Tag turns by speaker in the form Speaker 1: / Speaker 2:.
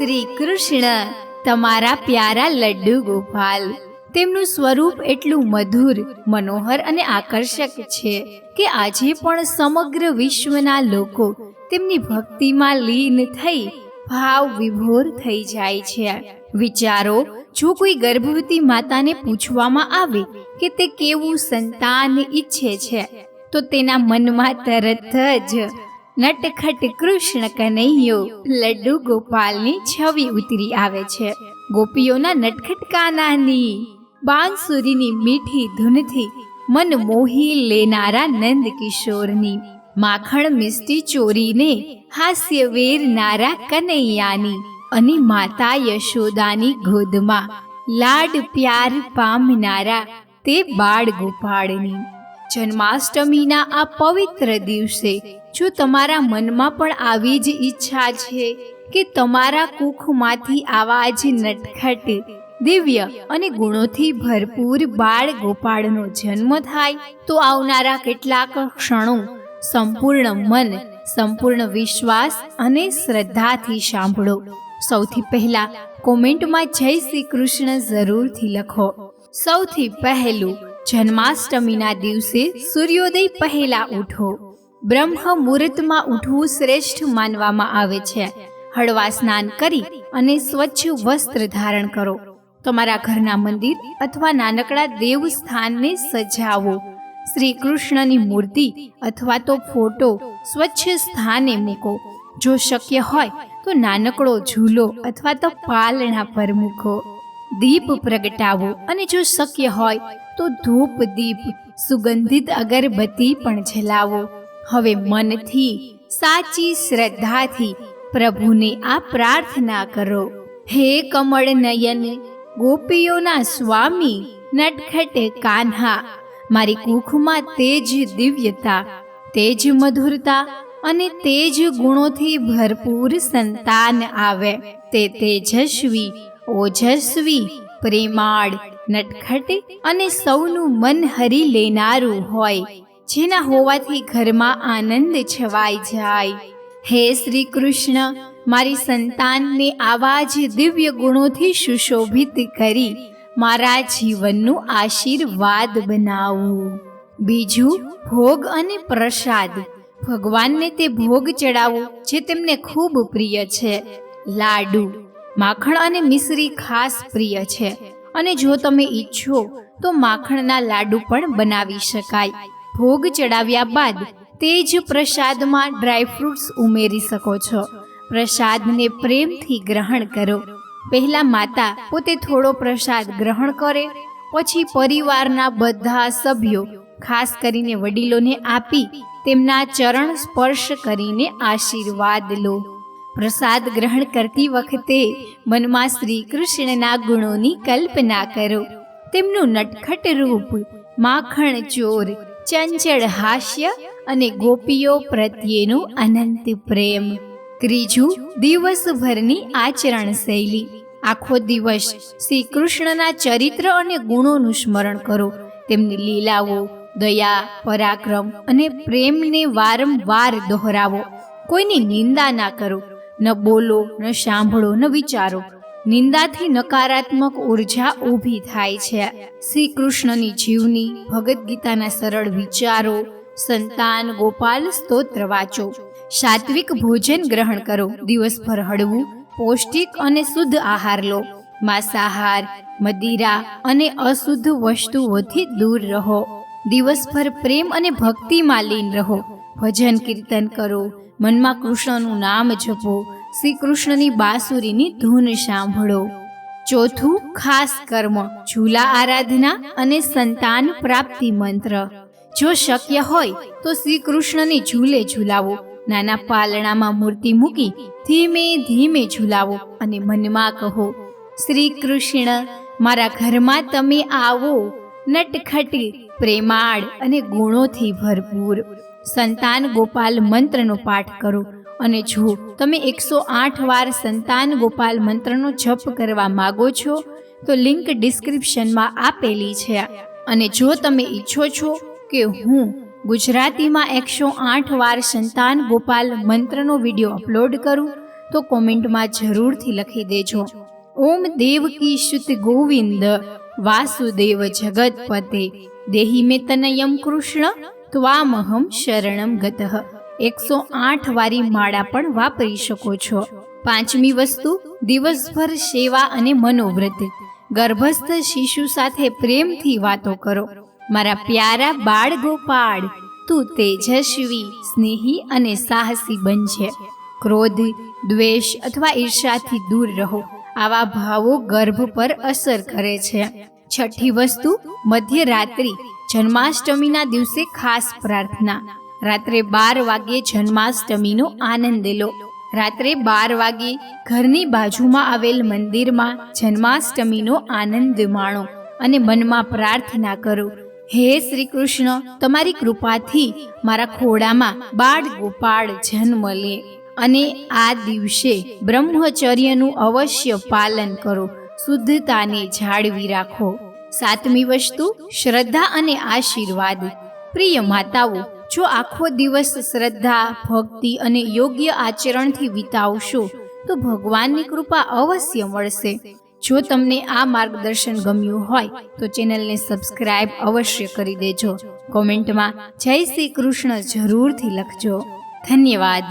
Speaker 1: શ્રી કૃષ્ણ તમારા પ્યારા લડ્ડુ ગોપાલ. તેમનું સ્વરૂપ એટલું મધુર, મનોહર અને આકર્ષક છે કે આજે પણ સમગ્ર વિશ્વના લોકો તેમની ભક્તિમાં લીન થઈ ભાવ વિભોર થઈ જાય છે. વિચારો, જો કોઈ ગર્ભવતી માતાને પૂછવામાં આવે કે તે કેવું સંતાન ઈચ્છે છે, તો તેના મનમાં તરત જ નટખટ કૃષ્ણ કનૈયો લડ્ડુ ગોપાલની છવી ઉતરી આવે છે. ગોપીઓના નટખટ કાનાની બાંસુરીની મીઠી ધૂનથી મન મોહી લેનારા નંદ કિશોરની માખણ મિસ્ટી ચોરીને હાસ્ય વેરનારા કનૈયાની અને માતા યશોદાની ગોદમાં લાડ પ્યાર પામનારા તે બાળ ગોપાળની. જન્માષ્ટમીના આ પવિત્ર દિવસે જો તમારા મનમાં પણ આવી જ ઈચ્છા છે કે તમારા કુખમાંથી આવા જ નટખટ, દિવ્ય અને ગુણોથી ભરપૂર બાળ ગોપાળનો જન્મ થાય, તો આવનારા કેટલાક ક્ષણો સંપૂર્ણ મન, સંપૂર્ણ વિશ્વાસ અને શ્રદ્ધાથી સાંભળો. સૌથી પહેલા કોમેન્ટમાં જય શ્રી કૃષ્ણ જરૂરથી લખો. સૌથી પહેલું જન્માષ્ટમીના દિવસે સૂર્યોદય પહેલા ઉઠો. બ્રહ્મ મુહૂર્તમાં ઉઠવું શ્રેષ્ઠ માનવામાં આવે છે. હળવા સ્નાન કરી અને સ્વચ્છ વસ્ત્ર ધારણ કરો. તમારા ઘરના મંદિર અથવા નાનકડા દેવ સ્થાનને સજાવો. શ્રી કૃષ્ણની મૂર્તિ અથવા તો ફોટો સ્વચ્છ સ્થાને મૂકો. જો શક્ય હોય તો નાનકડો ઝૂલો અથવા તો પાલણા પર મૂકો. દીપ પ્રગટાવો અને જો શક્ય હોય તો ધૂપ દીપ, સુગંધિત અગરબત્તી પણ જલાવો. હવે મનથી સાચી શ્રદ્ધાથી પ્રભુને આ પ્રાર્થના કરો. હે કમળ નયન ગોપીઓના સ્વામી, નટખટે કાન્હા, મારી કુખમાં તેજ દિવ્યતા, તેજ મધુરતા અને તેજ ગુણોથી ભરપૂર સંતાન આવે. તે તેજસ્વી, ઓજસ્વી, પ્રેમાળ, નટખટ અને સૌનું મન હરી લેનારું હોય. જેના હોવાથી ઘરમાં આનંદ છવાઈ જાય. હે શ્રી કૃષ્ણ મારી સંતાનને આવા જ દિવ્ય ગુણોથી સુશોભિત કરી મારા જીવનનું આશીર્વાદ બનાવું. બીજું, ભોગ અને પ્રસાદ. ભગવાનને તે ભોગ ચડાવો જે તેમને ખૂબ પ્રિય છે. લાડુ. માખણ અને મિશ્રી ખાસ પ્રિય છે. અને જો તમે ઈચ્છો તો માખણના લાડુ પણ બનાવી શકાય. ભોગ ચડાવ્યા બાદ તે જ પ્રસાદમાં ડ્રાયફ્રૂટ્સ ઉમેરી શકો છો. પ્રસાદને પ્રેમથી ગ્રહણ કરો. પહેલા માતા પોતે થોડો પ્રસાદ ગ્રહણ કરે, પછી પરિવારના બધા સભ્યો, ખાસ કરીને વડીલોને આપી તેમના ચરણ સ્પર્શ કરીને આશીર્વાદ લો. પ્રસાદ ગ્રહણ કરતી વખતે મનમાં શ્રી કૃષ્ણના ગુણોની કલ્પના કરો. તેમનું નટખટ રૂપ માખણ ચોર ચંચળ હાસ્ય અને ગોપીઓ પ્રત્યેનો અનંત પ્રેમ. ત્રીજું, દિવસભરની આચરણ શૈલી આખો દિવસ શ્રી કૃષ્ણના ચરિત્ર અને ગુણોનું સ્મરણ કરો. તેમની લીલાઓ, દયા, પરાક્રમ અને પ્રેમને વારંવાર દોહરાવો. કોઈની નિંદા ના કરો. ન બોલો, ન સાંભળો, ન વિચારો. નિંદાથી નકારાત્મક ઊર્જા ઊભી થાય છે. શ્રી કૃષ્ણની જીવની ભગવદ્ ગીતાના સરળ વિચારો, સંતાન, ગોપાલ સ્તોત્ર વાંચો. સાત્વિક ભોજન ગ્રહણ કરો. દિવસભર હળવું, પૌષ્ટિક અને શુદ્ધ આહાર લો. માંસાહાર, મદિરા અને અશુદ્ધ વસ્તુઓથી દૂર રહો. દિવસભર પ્રેમ અને ભક્તિમાં લીન રહો. ભજન કીર્તન કરો. મનમાં કૃષ્ણનું નામ જપો. શ્રી કૃષ્ણની બાંસુરીની ધૂન સાંભળો. ચોથું, ખાસ કર્મ, ઝૂલા આરાધના અને સંતાન પ્રાપ્તિ મંત્ર. જો શક્ય હોય, તો શ્રી કૃષ્ણને ઝૂલે ઝૂલાવો. નાના પાલણામાં મૂર્તિ મૂકી ધીમે ધીમે ઝૂલાવો અને મનમાં કહો શ્રી કૃષ્ણ મારા ઘરમાં તમે આવો. નટખટ, પ્રેમાળ અને ગુણોથી ભરપૂર. સંતાન ગોપાલ મંત્રનો પાઠ કરો. અને જો તમે એકસો આઠ વાર સંતાન ગોપાલ મંત્રનો જપ કરવા માગો છો, તો લિંક ડિસ્ક્રિપ્શનમાં આપેલી છે. અને જો તમે ઈચ્છો છો કે હું ગુજરાતીમાં એકસો આઠ વાર સંતાન ગોપાલ મંત્રનો વીડિયો અપલોડ કરું, તો કોમેન્ટમાં જરૂરથી લખી દેજો. ઓમ દેવકી શુત ગોવિંદ, વાસુદેવ જગતપતે દેહી મે તનયમ કૃષ્ણ, ત્વામહમ શરણમ ગતઃ. એકસો આઠ વારી માળા પણ વાપરી શકો છો. પાંચમી વસ્તુ, દિવસભર સેવા અને મનોવ્રત ગર્ભસ્થ શિશુ સાથે પ્રેમથી વાતો કરો. મારા પ્યારા બાળ ગોપાળ, તું તેજસ્વી, સ્નેહી અને સાહસી બનજે. ક્રોધ, દ્વેષ અથવા ઈર્ષાથી દૂર રહો. આવા ભાવો ગર્ભ પર અસર કરે છે. છઠ્ઠી વસ્તુ, મધ્યરાત્રિ, જન્માષ્ટમીના દિવસે ખાસ પ્રાર્થના. રાત્રે બાર વાગ્યે જન્માષ્ટમીનો આનંદ લો. રાત્રે બાર વાગે ઘરની બાજુમાં આવેલ મંદિરમાં જન્માષ્ટમીનો આનંદ માણો અને મનમાં પ્રાર્થના કરો. હે શ્રી કૃષ્ણ તમારી કૃપાથી મારા ખોડામાં બાળ ગોપાળ જન્મ લે અને આ દિવસે બ્રહ્મચર્યનું અવશ્ય પાલન કરો. શુદ્ધતાને જાળવી રાખો. સાતમી વસ્તુ, શ્રદ્ધા અને આશીર્વાદ. પ્રિય માતાઓ જો આખો દિવસ શ્રદ્ધા, ભક્તિ અને યોગ્ય આચરણથી વિતાવશો, તો ભગવાનની કૃપા અવશ્ય મળશે. જો તમને આ માર્ગદર્શન ગમ્યું હોય, તો ચેનલને સબસ્ક્રાઇબ અવશ્ય કરી દેજો. કોમેન્ટમાં જય શ્રી કૃષ્ણ જરૂરથી લખજો. ધન્યવાદ.